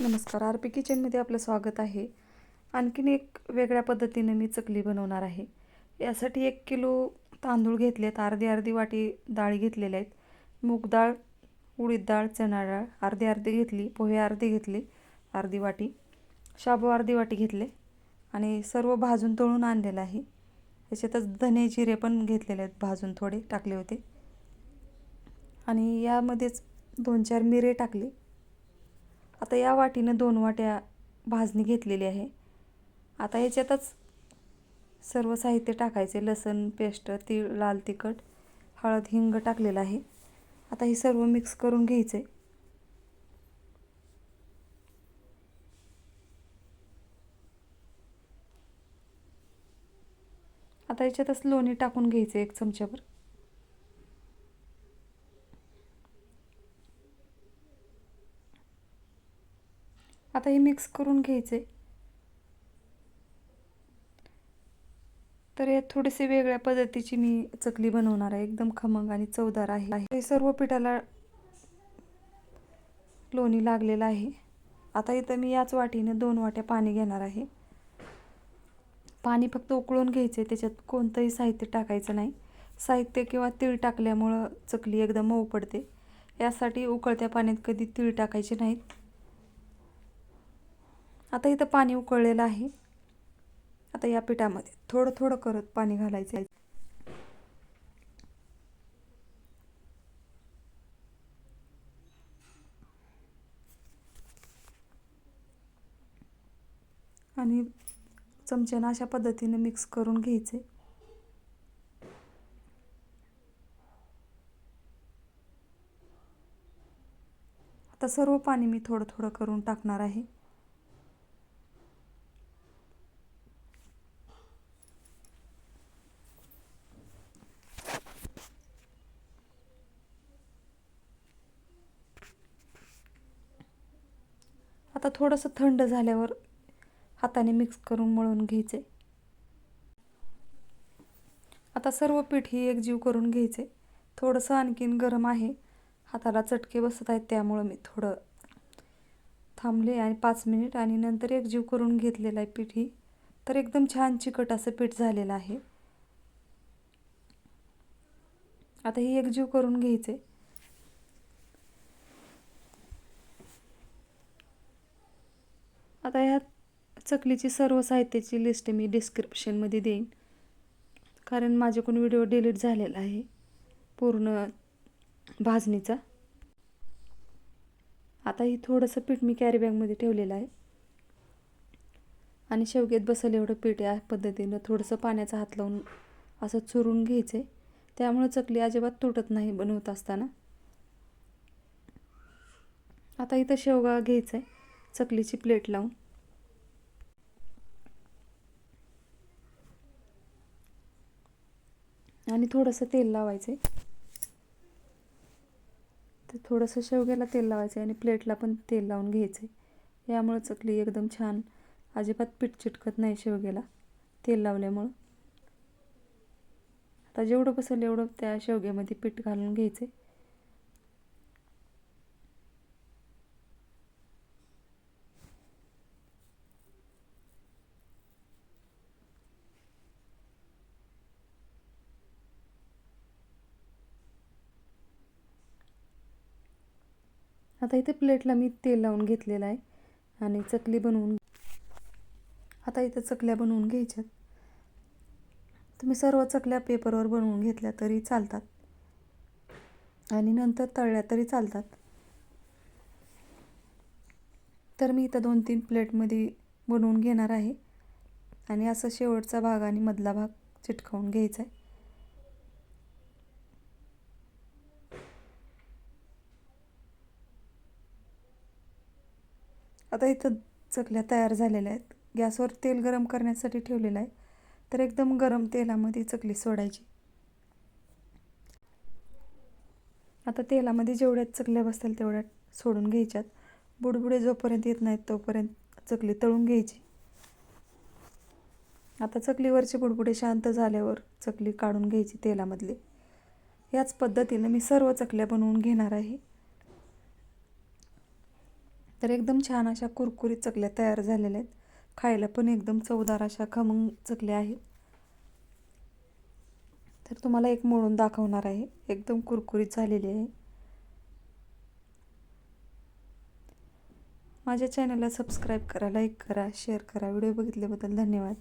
नमस्कार. R P किचनमध्ये आपलं स्वागत आहे. आणखीन एक वेगळ्या पद्धतीने मी चकली बनवणार आहे. यासाठी एक किलो तांदूळ घेतले आहेत अर्धी अर्धी वाटी डाळ घेतलेल्या आहेत. मूग डाळ उडीद डाळ चणा डाळ अर्धी अर्धी घेतली पोहे अर्धी घेतली अर्धी वाटी शाबू अर्धी वाटी घेतले आणि सर्व भाजून तळून आणलेलं आहे. याच्यातच धने जिरे पण घेतलेले आहेत भाजून थोडे टाकले होते. आणि यामध्येच दोन चार मिरे टाकले. आता या वाटीनं दोन वाट्या भाजणी घेतलेली आहे. आता याच्यातच सर्व साहित्य टाकायचे लसण पेस्ट तीळ लाल तिखट हळद हिंग टाकलेलं आहे. आता हे सर्व मिक्स करून घ्यायचे आता याच्यातच लोणी टाकून घ्यायचे एक चमच्यावर आता हे मिक्स करून घ्यायचे तर यात थोडेसे वेगळ्या पद्धतीची मी चकली बनवणार आहे. एकदम खमंग आणि चवदार आहे. हे सर्व पिठाला लोणी लागलेलं आहे. आता इथं मी याच वाटीने दोन वाट्या पाणी घेणार आहे. पाणी फक्त उकळून घ्यायचे त्याच्यात कोणतंही साहित्य टाकायचं नाही. साहित्य किंवा तीळ टाकल्यामुळं चकली एकदम मऊ पडते. यासाठी उकळत्या पाण्यात कधी तीळ टाकायचे नाहीत. आता इथं पाणी उकळलेलं आहे. आता या पिठामध्ये थोडं थोडं करत पाणी घालायचं आहे. आणि चमच्यानं अशा पद्धतीने मिक्स करून घ्यायचे. आता सर्व पाणी मी थोडं थोडं करून टाकणार आहे. आता थोडंसं थंड झाल्यावर हाताने मिक्स करून मळून घ्यायचे. आता सर्व पीठ ही एकजीव करून घ्यायचे. थोडंसं आणखीन गरम आहे. हाताला चटके बसत आहेत त्यामुळं मी थोडं थांबले आणि पाच मिनिट आणि नंतर एकजीव करून घेतलेलं आहे पीठ ही. तर एकदम छान चिकट असं पीठ झालेलं आहे. आता ही एकजीव करून घ्यायचे. आता ह्या चकलीची सर्व साहित्याची लिस्ट मी डिस्क्रिप्शनमध्ये देईन. कारण माझ्याकडून व्हिडिओ डिलीट झालेला आहे. पूर्ण भाजणीचा. आता ही थोडंसं पीठ मी कॅरी बॅगमध्ये ठेवलेलं आहे. आणि शेवग्यात बसेल एवढं पीठ या पद्धतीनं थोडंसं पाण्याचा हात लावून असं चुरून घ्यायचं आहे त्यामुळं चकली अजिबात तुटत नाही बनवत असताना. आता इथं शेवगा घ्यायचा आहे चकलीची प्लेट लावून. आणि थोडंसं तेल लावायचं तर थोडंसं शेवग्याला तेल लावायचं आहे आणि प्लेटला पण तेल लावून घ्यायचं आहे यामुळं चकली एकदम छान अजिबात पीठ चिटकत नाही शेवग्याला तेल लावल्यामुळं. आता जेवढं बसेल एवढं त्या शेवग्यामध्ये पीठ घालून घ्यायचं आहे आता इथे प्लेटला मी तेल लावून घेतलेलं आहे आणि चकली बनवून आता इथं चकल्या बनवून घ्यायच्यात. तुम्ही सर्व चकल्या पेपरवर बनवून घेतल्या तरी चालतात. आणि नंतर तळल्या तरी चालतात. तर मी इथं दोन तीन प्लेटमध्ये बनवून घेणार आहे. आणि असं शेवटचा भाग आणि मधला भाग चिटकावून घ्यायचा आहे. आता इथं चकल्या तयार झालेल्या आहेत. गॅसवर तेल गरम करण्यासाठी ठेवलेलं आहे. तर एकदम गरम तेलामध्ये चकली सोडायची. आता तेलामध्ये जेवढ्या चकल्या बसतील तेवढ्या सोडून घ्यायच्यात. बुडबुडे जोपर्यंत येत नाहीत तोपर्यंत चकली तळून घ्यायची. आता चकलीवरचे बुडबुडे शांत झाल्यावर चकली काढून घ्यायची तेलामधली. याच पद्धतीनं मी सर्व चकल्या बनवून घेणार आहे. तर एकदम छान अशा कुरकुरीत चकल्या तयार झालेल्या आहेत. खायला पण एकदम चवदार अशा खमंग चकल्या आहेत. तर तुम्हाला एक मोडून दाखवणार आहे. एकदम कुरकुरीत झालेली आहे. माझ्या चॅनलला सबस्क्राईब करा लाईक करा शेअर करा. व्हिडिओ बघितल्याबद्दल धन्यवाद.